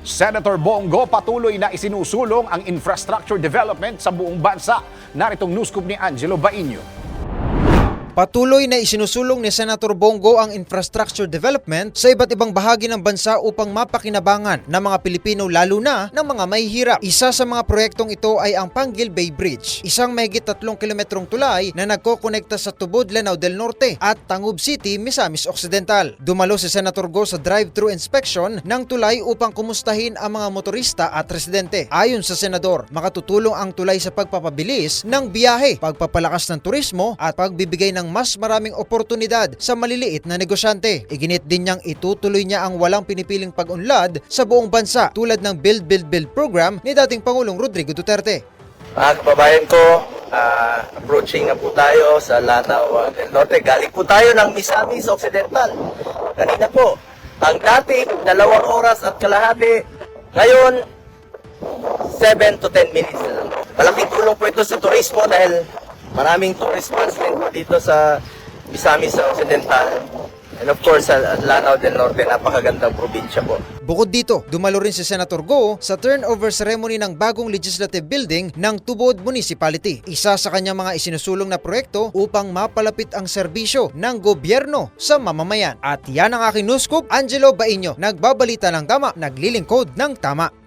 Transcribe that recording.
Senator Bongo patuloy na isinusulong ang infrastructure development sa buong bansa. Naritong news ni Angelo Bainio. Patuloy na isinusulong ni Senator Bongo ang infrastructure development sa iba't ibang bahagi ng bansa upang mapakinabangan ng mga Pilipino lalo na ng mga mahihirap. Isa sa mga proyektong ito ay ang Panggil Bay Bridge, isang mahigit tatlong kilometrong tulay na nagkokonekta sa Tubod, Lanao del Norte at Tangub City, Misamis Occidental. Dumalo si Senator Go sa drive-thru inspection ng tulay upang kumustahin ang mga motorista at residente. Ayon sa senador, makatutulong ang tulay sa pagpapabilis ng biyahe, pagpapalakas ng turismo at pagbibigay ng mas maraming oportunidad sa maliliit na negosyante. Iginit din niyang itutuloy niya ang walang pinipiling pag-unlad sa buong bansa tulad ng Build Build Build program ni dating Pangulong Rodrigo Duterte. Mga kababayan ko, ah, approaching na po tayo sa Lanao del Norte. Galing po tayo ng Misamis Occidental. Kanina po, ang dating dalawang oras at kalahati, ngayon 7 to 10 minutes na lang. Malaking tulong po ito sa turismo dahil maraming tourist spots po dito sa Misamis Occidental. And of course, sa Lanao del Norte, napakagandang probinsya po. Bukod dito, dumalo rin si Senator Go sa turnover ceremony ng bagong legislative building ng Tubod Municipality. Isa sa kanyang mga isinusulong na proyekto upang mapalapit ang serbisyo ng gobyerno sa mamamayan. At yan ang aking news scoop, Angelo Bainyo, nagbabalita ng tama, naglilingkod ng tama.